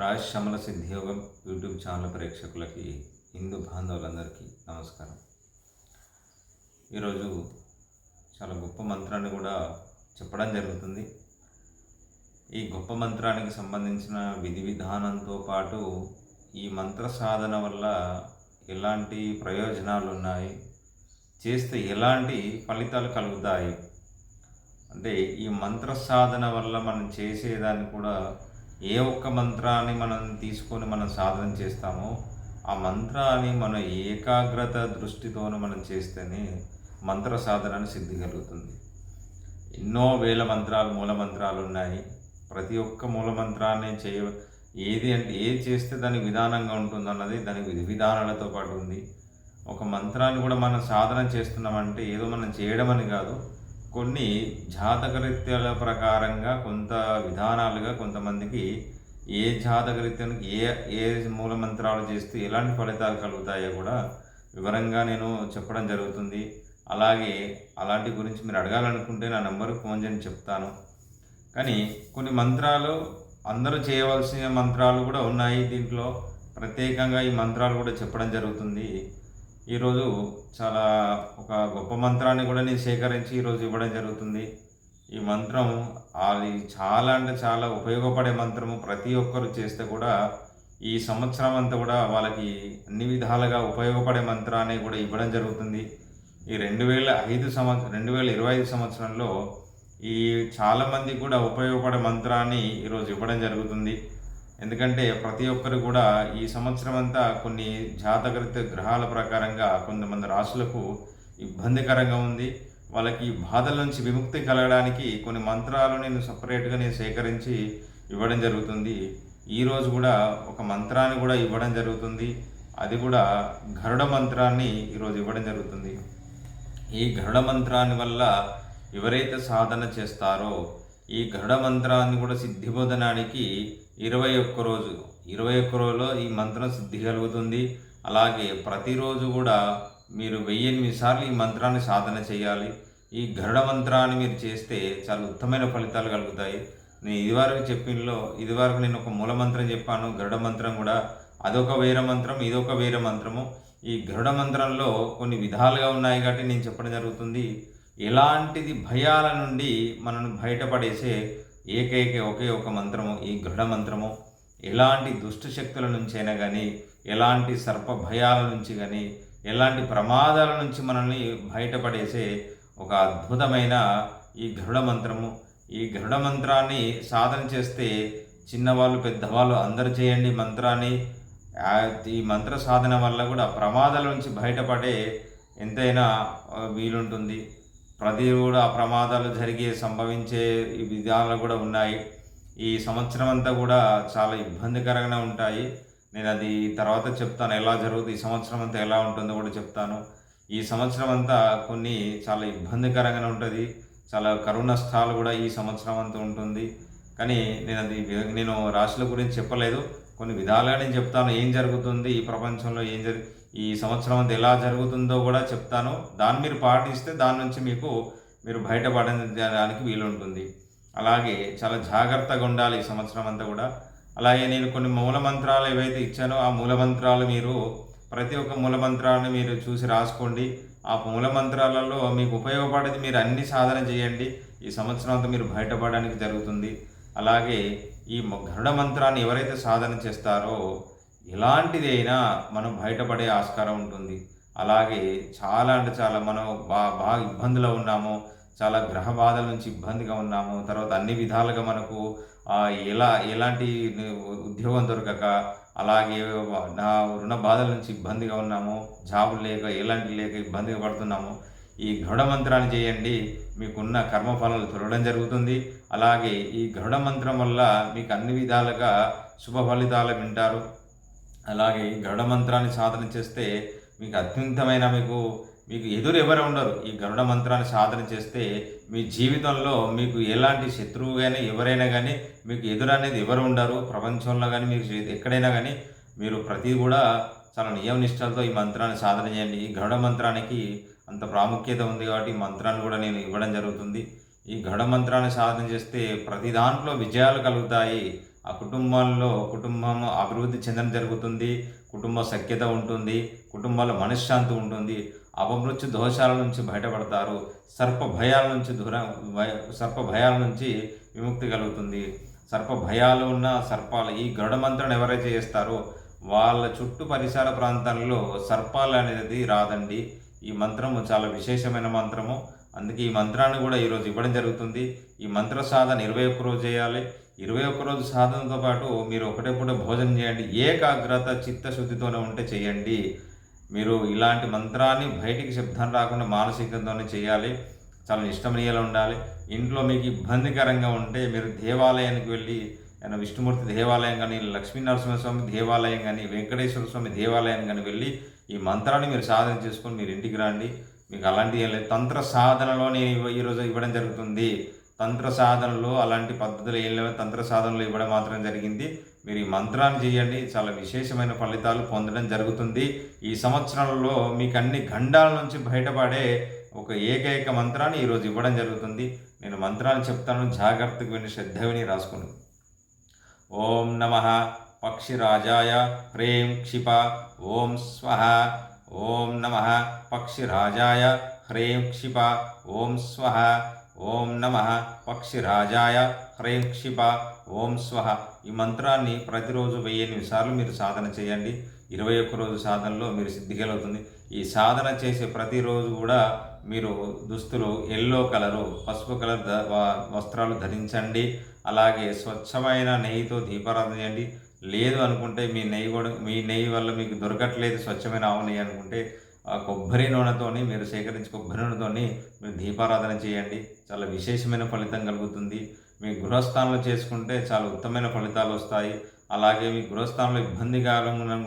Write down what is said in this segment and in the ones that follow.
రాజ్ శమల సిద్ధియోగం YouTube channel ప్రేక్షకులకి హిందూ బాంధవులందరికీ నమస్కారం. ఈరోజు చాలా గొప్ప మంత్రాన్ని కూడా చెప్పడం జరుగుతుంది. ఈ గొప్ప మంత్రానికి సంబంధించిన విధి విధానంతో పాటు ఈ మంత్ర సాధన వల్ల ఎలాంటి ప్రయోజనాలు ఉన్నాయి చేస్తే ఎలాంటి ఫలితాలు కలుగుతాయి? అంటే ఈ మంత్ర సాధన వల్ల మనం చేసేదాన్ని కూడా ఏ ఒక్క మంత్రాన్ని మనం తీసుకొని మనం సాధన చేస్తామో ఆ మంత్రాన్ని మన ఏకాగ్రత దృష్టితోనే మనం చేస్తేనే మంత్ర సాధనను సిద్ధి కలుగుతుంది ఎన్నో వేల మంత్రాలు మూల మంత్రాలు ఉన్నాయి. ప్రతి ఒక్క మూల మంత్రాన్ని చేయ ఏది అంటే ఏది చేస్తే దానికి విధానంగా ఉంటుంది అన్నది దానికి విధి విధానాలతో పాటు ఉంది. ఒక మంత్రాన్ని కూడా మనం సాధన చేస్తున్నామంటే ఏదో మనం చేయడం అని కాదు కొన్ని జాతకరీత్యాల ప్రకారంగా కొంత విధానాలుగా కొంతమందికి ఏ జాతకరీత్యానికి ఏ ఏ మూల మంత్రాలు చేస్తే ఎలాంటి ఫలితాలు కలుగుతాయో కూడా వివరంగా నేను చెప్పడం జరుగుతుంది. అలాగే అలాంటి గురించి మీరు అడగాలనుకుంటే నా నెంబర్కి ఫోన్ చేయని చెప్తాను. కానీ కొన్ని మంత్రాలు అందరూ చేయవలసిన మంత్రాలు కూడా ఉన్నాయి దీంట్లో. ప్రత్యేకంగా ఈ మంత్రాలు కూడా చెప్పడం జరుగుతుంది. ఈరోజు చాలా ఒక గొప్ప మంత్రాన్ని కూడా నేను సేకరించి ఈరోజు ఇవ్వడం జరుగుతుంది. ఈ మంత్రం అది చాలా అంటే చాలా ఉపయోగపడే మంత్రము. ప్రతి ఒక్కరు చేస్తే కూడా ఈ సంవత్సరం అంతా కూడా వాళ్ళకి అన్ని విధాలుగా ఉపయోగపడే మంత్రాన్ని కూడా ఇవ్వడం జరుగుతుంది. ఈ రెండు వేల ఐదు సంవత్సరం రెండు వేల ఇరవై ఐదు సంవత్సరంలో ఈ చాలామంది కూడా ఉపయోగపడే మంత్రాన్ని ఈరోజు ఇవ్వడం జరుగుతుంది. ఎందుకంటే ప్రతి ఒక్కరు కూడా ఈ సంవత్సరం అంతా కొన్ని జాతకృత గ్రహాల ప్రకారంగా కొంతమంది రాసులకు ఇబ్బందికరంగా ఉంది. వాళ్ళకి బాధల నుంచి విముక్తి కలగడానికి కొన్ని మంత్రాలు నేను సపరేట్గా నేను సేకరించి ఇవ్వడం జరుగుతుంది. ఈరోజు కూడా ఒక మంత్రాన్ని కూడా ఇవ్వడం జరుగుతుంది. అది కూడా గరుడ మంత్రాన్ని ఈరోజు ఇవ్వడం జరుగుతుంది. ఈ గరుడ మంత్రాన్ని వల్ల ఎవరైతే సాధన చేస్తారో ఈ గరుడ మంత్రాన్ని కూడా సిద్ధిబోధనానికి ఇరవై ఒక్క రోజు ఇరవై ఒక్క రోజులో ఈ మంత్రం సిద్ధి కలుగుతుంది. అలాగే ప్రతిరోజు కూడా మీరు వెయ్యి సార్లు ఈ మంత్రాన్ని సాధన చేయాలి. ఈ గరుడ మంత్రాన్ని మీరు చేస్తే చాలా ఉత్తమైన ఫలితాలు కలుగుతాయి. నేను ఇదివరకు చెప్పినలో ఇదివరకు నేను ఒక మూల మంత్రం చెప్పాను గరుడ మంత్రం కూడా. అదొక వేరే మంత్రం ఇదొక వేరే మంత్రము. ఈ గరుడ మంత్రంలో కొన్ని విధాలుగా ఉన్నాయి కాబట్టి నేను చెప్పడం జరుగుతుంది. ఎలాంటిది భయాల నుండి మనను బయటపడేసే ఏకైక ఒకే ఒక మంత్రము ఈ గృఢ మంత్రము. ఎలాంటి దుష్ట శక్తుల నుంచైనా కానీ ఎలాంటి సర్ప భయాల నుంచి కానీ ఎలాంటి ప్రమాదాల నుంచి మనల్ని బయటపడేసే ఒక అద్భుతమైన ఈ గరుడ మంత్రము. ఈ గరుడ మంత్రాన్ని సాధన చేస్తే చిన్నవాళ్ళు పెద్దవాళ్ళు అందరు చేయండి మంత్రాన్ని. ఈ మంత్ర సాధన వల్ల కూడా ప్రమాదాల నుంచి బయటపడే ఎంతైనా వీలుంటుంది. ప్రతి కూడా ప్రమాదాలు జరిగే సంభవించే విధానాలు కూడా ఉన్నాయి. ఈ సంవత్సరం అంతా కూడా చాలా ఇబ్బందికరంగా ఉంటాయి. నేను అది తర్వాత చెప్తాను. ఎలా జరుగుతుంది ఈ సంవత్సరం అంతా ఎలా ఉంటుందో కూడా చెప్తాను. ఈ సంవత్సరం అంతా కొన్ని చాలా ఇబ్బందికరంగా ఉంటుంది. చాలా కరుణస్థాలు కూడా ఈ సంవత్సరం అంతా ఉంటుంది. కానీ నేను అది నేను రాశుల గురించి చెప్పలేదు. కొన్ని విధాలుగా నేను చెప్తాను. ఏం జరుగుతుంది ఈ ప్రపంచంలో? ఏం జరి ఈ సంవత్సరం అది ఎలా జరుగుతుందో కూడా చెప్తాను. దాన్ని మీరు పాటిస్తే దాని నుంచి మీకు మీరు బయటపడడానికి వీలుంటుంది. అలాగే చాలా జాగ్రత్తగా ఉండాలి ఈ సంవత్సరం అంతా కూడా. అలాగే నేను కొన్ని మూల మంత్రాలు ఏవైతే ఇచ్చానో ఆ మూల మంత్రాలు మీరు ప్రతి ఒక్క మూల మంత్రాన్ని మీరు చూసి రాసుకోండి. ఆ మూల మంత్రాలలో మీకు ఉపయోగపడేది మీరు అన్ని సాధన చేయండి. ఈ సంవత్సరం అంతా మీరు బయటపడడానికి జరుగుతుంది. అలాగే ఈ గరుడ మంత్రాన్ని ఎవరైతే సాధన చేస్తారో ఎలాంటిదైనా మనం బయటపడే ఆస్కారం ఉంటుంది. అలాగే చాలా అంటే చాలా మనం బా బాగా ఇబ్బందులో ఉన్నాము చాలా గ్రహ బాధల నుంచి ఇబ్బందిగా ఉన్నాము తర్వాత అన్ని విధాలుగా మనకు ఎలా ఎలాంటి ఉద్యోగం దొరకక అలాగే నా రుణ బాధల నుంచి ఇబ్బందిగా ఉన్నాము జాబులు లేక ఎలాంటి లేక ఇబ్బందిగా పడుతున్నాము ఈ గరుడ మంత్రాన్ని చేయండి మీకున్న కర్మఫలాలు తొలగడం జరుగుతుంది. అలాగే ఈ గరుడ మంత్రం వల్ల మీకు అన్ని విధాలుగా శుభ ఫలితాలు వింటారు. అలాగే గరుడ మంత్రాన్ని సాధన చేస్తే మీకు అత్యంతమైన మీకు మీకు ఎదురు ఎవరు ఉండరు. ఈ గరుడ మంత్రాన్ని సాధన చేస్తే మీ జీవితంలో మీకు ఎలాంటి శత్రువు కానీ ఎవరైనా కానీ మీకు ఎదురు అనేది ఎవరు ఉండరు. ప్రపంచంలో కానీ మీకు ఎక్కడైనా కానీ మీరు ప్రతి కూడా చాలా నియమ నిష్టలతో ఈ మంత్రాన్ని సాధన చేయండి. ఈ గరుడ మంత్రానికి అంత ప్రాముఖ్యత ఉంది కాబట్టి ఈ మంత్రాన్ని కూడా నేను ఇవ్వడం జరుగుతుంది. ఈ గరుడ మంత్రాన్ని సాధన చేస్తే ప్రతి దాంట్లో విజయాలు కలుగుతాయి. ఆ కుటుంబంలో కుటుంబం అభివృద్ధి చెందడం జరుగుతుంది కుటుంబ సఖ్యత ఉంటుంది కుటుంబంలో మనశ్శాంతి ఉంటుంది అపమృత్యు దోషాల నుంచి బయటపడతారు సర్ప భయాల నుంచి దూరం భయ- సర్ప భయాల నుంచి విముక్తి కలుగుతుంది. సర్ప భయాలు ఉన్న సర్పాలు ఈ గరుడ మంత్రం ఎవరైతే చేస్తారో వాళ్ళ చుట్టూ పరిసర ప్రాంతాల్లో సర్పాలు అనేది రాదండి. ఈ మంత్రము చాలా విశేషమైన మంత్రము. అందుకే ఈ మంత్రాన్ని కూడా ఈరోజు ఇవ్వడం జరుగుతుంది. ఈ మంత్ర సాధన ఇరవై ఒక్క రోజు చేయాలి. ఇరవై ఒక్క రోజు సాధనతో పాటు మీరు ఒకటే పూట భోజనం చేయండి. ఏకాగ్రత చిత్తశుద్ధితోనే ఉంటే చేయండి. మీరు ఇలాంటి మంత్రాన్ని బయటికి శబ్దం రాకుండా మానసికంతోనే చేయాలి. చాలా నిష్టమనీయాలు ఉండాలి. ఇంట్లో మీకు ఇబ్బందికరంగా ఉంటే మీరు దేవాలయానికి వెళ్ళి విష్ణుమూర్తి దేవాలయం కానీ లక్ష్మీనరసింహస్వామి దేవాలయం కానీ వెంకటేశ్వర స్వామి దేవాలయం కానీ వెళ్ళి ఈ మంత్రాన్ని మీరు సాధన చేసుకొని మీరు ఇంటికి రండి. మీకు అలాంటి తంత్ర సాధనలో నేను ఇవ్వ- ఈరోజు ఇవ్వడం జరుగుతుంది. తంత్ర సాధనలో అలాంటి పద్ధతులు ఏం లేవు. తంత్ర సాధనలో ఇవ్వడం మాత్రం జరిగింది. మీరు ఈ మంత్రాన్ని చేయండి. చాలా విశేషమైన ఫలితాలు పొందడం జరుగుతుంది. ఈ సంవత్సరంలో మీకు అన్ని గండాల నుంచి బయటపడే ఒక ఏకైక మంత్రాన్ని ఈరోజు ఇవ్వడం జరుగుతుంది. నేను మంత్రాన్ని చెప్తాను. జాగ్రత్తగా విని శ్రద్ధ విని రాసుకుని. ఓం నమ. పక్షిరాజాయ హ్రీం క్షిప. ఓం స్వహ ఓం నమ పక్షిరాజాయ హ్రీం క్షిప ఓం స్వహ ఓం నమ పక్షిరాజాయ హ్రీం క్షిప ఓం స్వ ఈ మంత్రాన్ని ప్రతిరోజు వెయ్యి ఎనిమిది సార్లు మీరు సాధన చేయండి. ఇరవై ఒక్క రోజు సాధనలో మీరు సిద్ధిగలుగుతుంది. ఈ సాధన చేసే ప్రతిరోజు కూడా మీరు దుస్తులు ఎల్లో కలరు పసుపు కలర్ వస్త్రాలు ధరించండి. అలాగే స్వచ్ఛమైన నెయ్యితో దీపారాధన చేయండి. లేదు అనుకుంటే మీ నెయ్యి కూడా మీ నెయ్యి వల్ల మీకు దొరకట్లేదు స్వచ్ఛమైన ఆవు నెయ్యి అనుకుంటే ఆ కొబ్బరి నూనెతోని మీరు సేకరించి కొబ్బరి నూనెతోని మీరు దీపారాధన చేయండి. చాలా విశేషమైన ఫలితం కలుగుతుంది. మీ గృహస్థానంలో చేసుకుంటే చాలా ఉత్తమైన ఫలితాలు వస్తాయి. అలాగే మీ గృహస్థానంలో ఇబ్బంది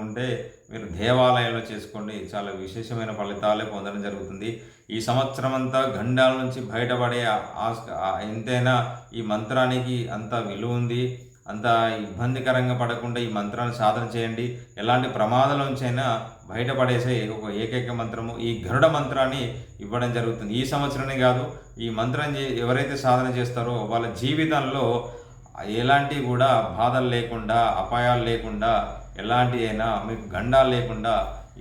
ఉంటే మీరు దేవాలయంలో చేసుకోండి. చాలా విశేషమైన ఫలితాలే పొందడం జరుగుతుంది. ఈ సంవత్సరం అంతా గండాల నుంచి బయటపడే ఆస్క- ఆ ఎంతైనా ఈ మంత్రానికి అంత విలువ ఉంది. అంత ఇబ్బందికరంగా పడకుండా ఈ మంత్రాన్ని సాధన చేయండి. ఎలాంటి ప్రమాదంలోంచైనా బయటపడేసే ఒక ఏకైక మంత్రము ఈ గరుడ మంత్రాన్ని ఇవ్వడం జరుగుతుంది. ఈ సంవత్సరమే కాదు ఈ మంత్రం ఎవరైతే సాధన చేస్తారో వాళ్ళ జీవితంలో ఎలాంటి కూడా బాధలు లేకుండా అపాయాలు లేకుండా ఎలాంటి అయినా మీకు గండాలు లేకుండా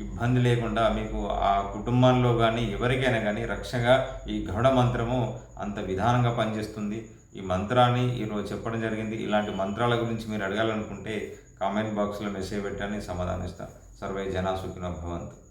ఇబ్బంది లేకుండా మీకు ఆ కుటుంబంలో కానీ ఎవరికైనా కానీ రక్షగా ఈ గరుడ మంత్రము అంత విధానంగా పనిచేస్తుంది. ఈ మంత్రాన్ని ఈరోజు చెప్పడం జరిగింది. ఇలాంటి మంత్రాల గురించి మీరు అడగాలనుకుంటే కామెంట్ బాక్స్లో మెసేజ్ పెట్టాలని సమాధానిస్తాను సర్వే జనా సుఖిన భవంతు.